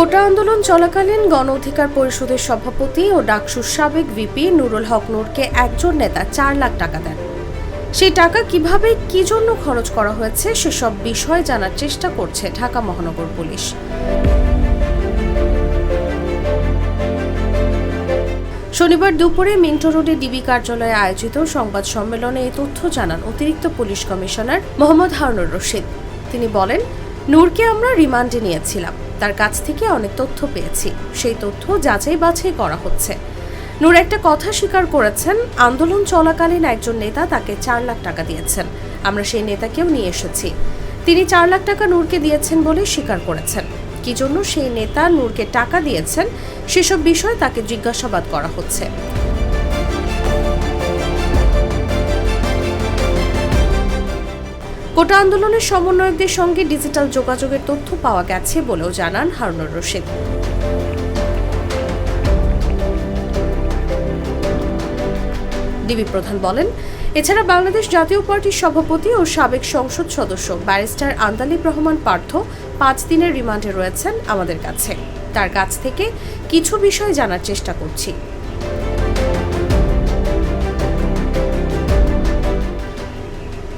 কোটা আন্দোলন চলাকালীন গণ অধিকার পরিষদের সভাপতি ও ডাকসুর সাবেক ভিপি নুরুল হক নূরকে একজন নেতা চার লাখ টাকা দেন। সেই টাকা কীভাবে, কি জন্য খরচ করা হয়েছে সেসব বিষয় জানার চেষ্টা করছে ঢাকা মহানগর পুলিশ। শনিবার দুপুরে মিন্টো রোডে ডিবি কার্যালয়ে আয়োজিত সংবাদ সম্মেলনে এই তথ্য জানান অতিরিক্ত পুলিশ কমিশনার মোহাম্মদ হারুনুর রশিদ। তিনি বলেন, নূরকে আমরা রিমান্ডে নিয়েছিলাম। তার কাছ থেকে অনেক তথ্য পেয়েছি। সেই তথ্য যাচাই বাছাই করা হচ্ছে। নূর একটা কথা স্বীকার করেছেন, আন্দোলন চলাকালীন একজন নেতা তাকে চার লাখ টাকা দিয়েছেন। আমরা সেই নেতাকেও নিয়ে এসেছি। তিনি চার লাখ টাকা নূরকে দিয়েছেন বলে স্বীকার করেছেন। কি জন্য সেই নেতা নূরকে টাকা দিয়েছেন, সেসব বিষয়ে তাকে জিজ্ঞাসাবাদ করা হচ্ছে। কোটা আন্দোলনের সমন্বয়কদের সঙ্গে ডিজিটাল যোগাযোগের তথ্য পাওয়া গেছে বলেও জানান হারুনুর রশিদ। ডিবি প্রধান বলেন, এছাড়া বাংলাদেশ জাতীয় পার্টির সভাপতি ও সাবেক সংসদ সদস্য ব্যারিস্টার আন্দালিব রহমান পার্থ পাঁচ দিনের রিমান্ডে রয়েছেন আমাদের কাছে। তার কাছ থেকে কিছু বিষয় জানার চেষ্টা করছি।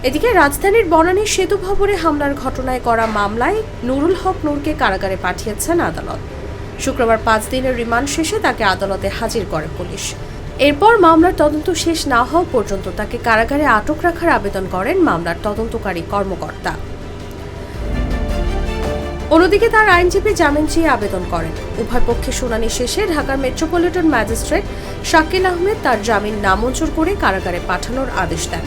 এদিকে রাজধানীর বনানী সেতু ভবনে হামলার ঘটনায় করা মামলায় নুরুল হক নূরকে কারাগারে পাঠিয়েছেন আদালত। শুক্রবার পাঁচ দিনের রিমান্ড শেষে তাকে আদালতে হাজির করে পুলিশ। এরপর মামলার তদন্ত শেষ না হওয়া পর্যন্ত তাকে কারাগারে আটক রাখার আবেদন করেন মামলার তদন্তকারী কর্মকর্তা। অন্যদিকে তার আইনজীবী জামিন চেয়ে আবেদন করেন। উভয় পক্ষে শুনানি শেষে ঢাকার মেট্রোপলিটন ম্যাজিস্ট্রেট শাকিল আহমেদ তার জামিন নামঞ্জুর করে কারাগারে পাঠানোর আদেশ দেন।